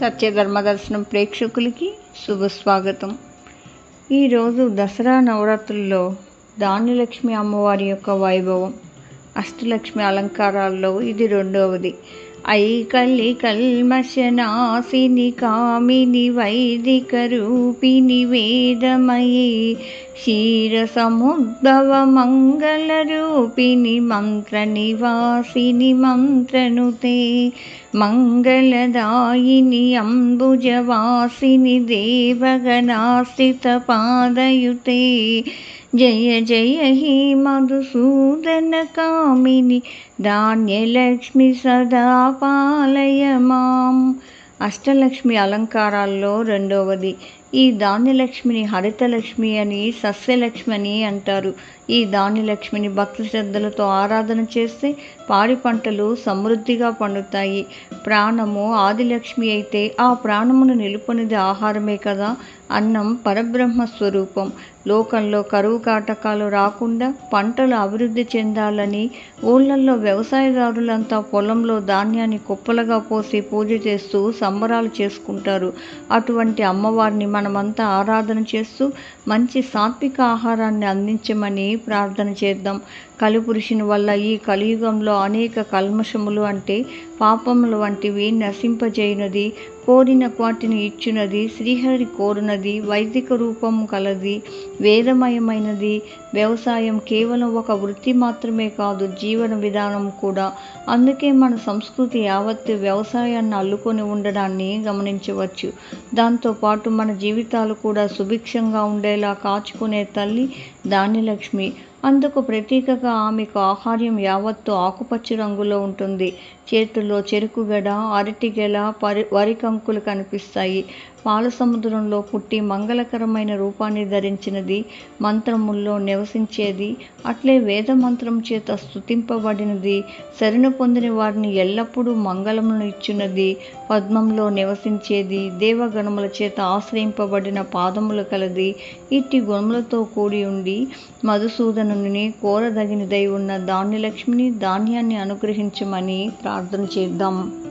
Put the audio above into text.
సత్యధర్మదర్శనం ప్రేక్షకులకి శుభస్వాగతం. ఈరోజు దసరా నవరాత్రుల్లో ధాన్యలక్ష్మి అమ్మవారి యొక్క వైభవం అష్టలక్ష్మి అలంకారాల్లో ఇది రెండవది. अयि कामिनि वैदिकरूपिणि निवेदमयि क्षीरसमुद्भवमङ्गलरूपिणि मन्त्रनिवासिनि मन्त्रनुते मङ्गलदायिनि अम्बुजवासिनि देवगणास्थितपादयुते జయ జయ హి మధుసూదన కామిని ధాన్యలక్ష్మి సదా పాలయ మాం అష్టలక్ష్మి అలంకారాల్లో రెండవది ఈ ధాన్యలక్ష్మిని హరితలక్ష్మి అని సస్యలక్ష్మి అని అంటారు. ఈ ధాన్యలక్ష్మిని భక్తి శ్రద్ధలతో ఆరాధన చేస్తే పాడి పంటలు సమృద్ధిగా పండుతాయి. ప్రాణము ఆదిలక్ష్మి అయితే ఆ ప్రాణమును నిలుపునిది ఆహారమే కదా? అన్నం పరబ్రహ్మ స్వరూపం. లోకంలో కరువు కాటకాలు రాకుండా పంటలు అభివృద్ధి చెందాలని ఊళ్ళల్లో వ్యవసాయదారులంతా పొలంలో ధాన్యాన్ని కుప్పలుగా పోసి పూజ చేస్తూ సంబరాలు చేసుకుంటారు. అటువంటి అమ్మవారిని మనమంతా ఆరాధన చేస్తూ మంచి సాత్విక ఆహారాన్ని అందించమని ప్రార్థన చేద్దాం. కలిపురుషుని వల్ల ఈ కలియుగంలో అనేక కల్మషములు అంటే పాపములు వంటివి నశింపజేయునది. కోరిన వాటిని ఇచ్చినది శ్రీహరి కోరినది వైదిక రూపం కలది వేదమయమైనది. వ్యవసాయం కేవలం ఒక వృత్తి మాత్రమే కాదు జీవన విధానం కూడా. అందుకే మన సంస్కృతి యావత్తు వ్యవసాయాన్ని అల్లుకొని ఉండడాన్ని గమనించవచ్చు. దాంతోపాటు మన జీవితాలు కూడా సుభిక్షంగా ఉండేలా కాచుకునే తల్లి ధాన్యలక్ష్మి. అందుకు ప్రతీకగా ఆమెకు ఆహార్యం యావత్తు ఆకుపచ్చ రంగులో ఉంటుంది. చేతుల్లో చెరుకు అరటిగెల అరటి గెల పరి వరి కంకులు కనిపిస్తాయి. పాల సముద్రంలో పుట్టి మంగళకరమైన రూపాన్ని ధరించినది మంత్రముల్లో నివసించేది అట్లే వేద మంత్రం చేత స్థుతింపబడినది శరణు పొందిన వారిని ఎల్లప్పుడూ మంగళమును ఇచ్చినది పద్మంలో నివసించేది దేవగణముల చేత ఆశ్రయింపబడిన పాదములు కలది ఇట్టి గుణములతో కూడి ఉండి మధుసూదనుని కోరదగినదై ఉన్న ధాన్యలక్ష్మిని ధాన్యాన్ని అనుగ్రహించమని ప్రార్థన చేద్దాం.